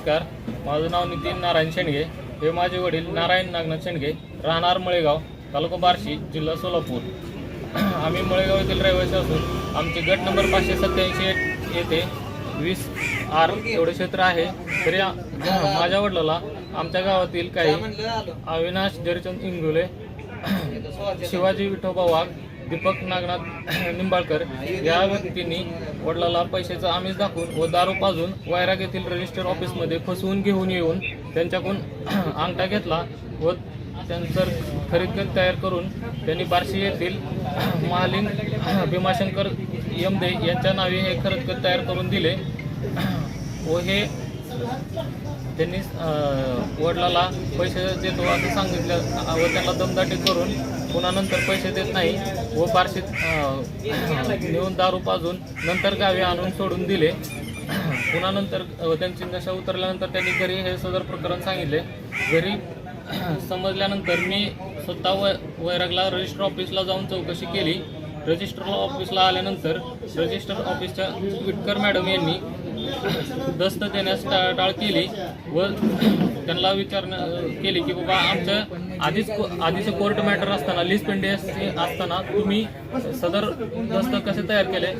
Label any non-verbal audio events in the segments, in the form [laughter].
नमस्कार. माझं नाव नितीन नारायण शेंडगे. हे माझे वडील नारायण नागनाथ शेंडगे. राहणार मळेगाव तालुका बार्शी जिल्हा सोलापूर. [clears throat] आम्ही मळेगाव येथील रहिवासी असून आमचे गट नंबर पाचशे सत्याऐंशी येथे वीस आर एवढं क्षेत्र आहे. तरी [clears throat] माझ्या वडिलाला आमच्या गावातील काही अविनाश जरचंद इंगुले [clears throat] शिवाजी विठोबा वाघ दीपक नागनाथ [clears throat] निंबाळकर या व्यक्तींनी वडिलाला पैशाचा आमिष दाखवून व दारू पाजून वायराग येथील रजिस्टर ऑफिसमध्ये फसवून घेऊन येऊन त्यांच्याकडून [clears throat] अंगठा घेतला व त्यांचं खरेदी तयार करून त्यांनी बार्शी येथील [clears throat] महालिंग भीमाशंकर यमदे यांच्या नावे हे खरेदी तयार करून दिले. व हे त्यांनी वडिलाला पैसे देतो असं सांगितलं व त्यांना दमदाटी करून पुन्हा नंतर पैसे देत नाही व बार्शीत नेऊन दारू पाजून नंतर गावी आणून सोडून दिले. पुन्हा नंतर त्यांची नशा उतरल्यानंतर त्यांनी घरी हे सदर प्रकरण सांगितले. घरी समजल्यानंतर मी स्वतः व वैरागला रजिस्टर ऑफिसला जाऊन चौकशी केली. रजिस्टर ऑफिसला आल्यानंतर रजिस्टर ऑफिसच्या विटकर मॅडम यांनी दस्त देण्यास टाळ केली व त्यांना विचारणं केली की बाबा आमचं आधीच को- आधीचं कोर्ट मॅटर असताना लिस्ट पेंडिंग असताना तुम्ही सदर दस्त कसे तयार केले?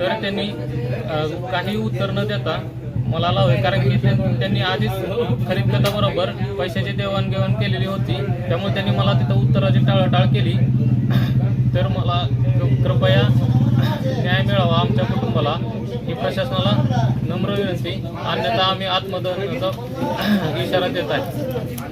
तर त्यांनी काही उत्तर न देता मला लावले. कारण की त्यां- त्यांनी आधीच खरीद खताबरोबर पैशाची देवाणघेवाण केलेली होती. त्यामुळे त्यांनी मला तिथं उत्तराची टाळाटाळ केली तर मला कृपया न्याय मिळावा आमच्या कुटुंबाला ही प्रशासनाला नम्र विनंती. अन्यथा आम्ही आत्मदहनाचा [coughs] इशारा देत आहे.